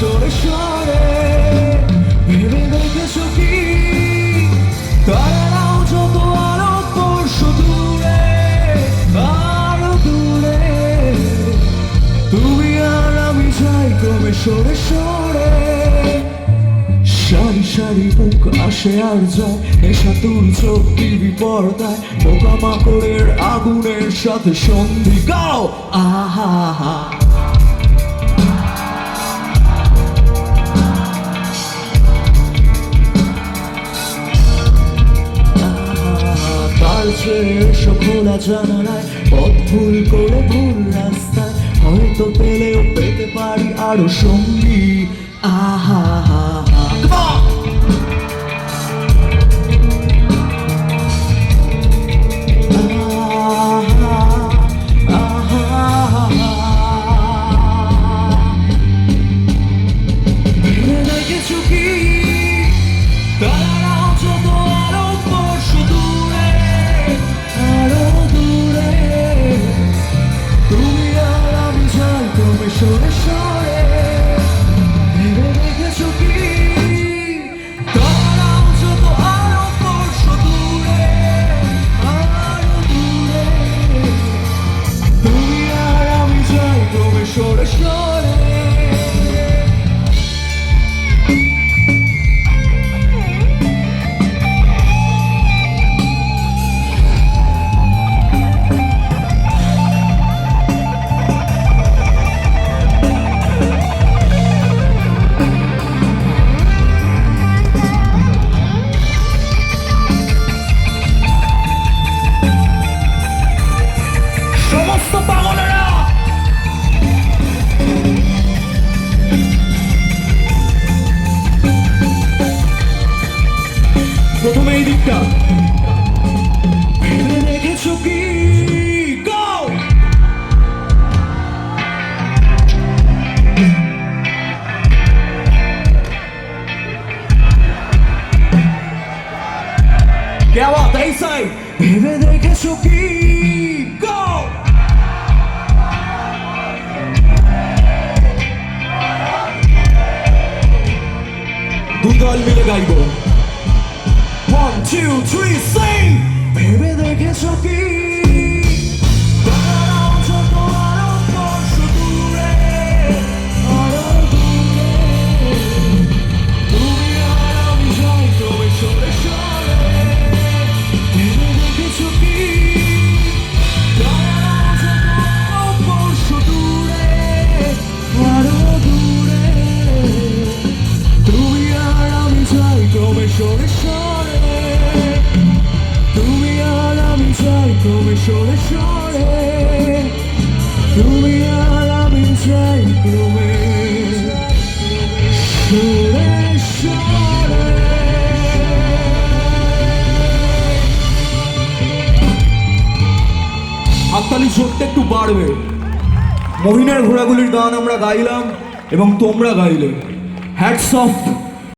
সরে সরে। ভেবে দেখেছ কি? তারাও যত আরও পরশু দূরে, আরও দূরে। তুমি আর আমি যাই ক্রমে সরে সরে। সারি সারি মুখ আসে আর যায়। নেশা তুল চোখ টিভি পর্দায়। পোকা মাকড়ের আগুনের সাথে সন্ধি গাও। আহা হা খোলা জানালায়, পথ ভুল করে ভুল রাস্তায়, হয়তো পেলেও পেতে পারি আরও সঙ্গী। আহা হা তুমি क्या बात है इस साइड भेवे देखे सुखी गो दूध मिले गाई को two, three, sing! তুমি আর হাততালি জোরটা একটু বাড়বে। মহিনার ঘোড়াগুলির গান আমরা গাইলাম এবং তোমরা গাইলে। Hats off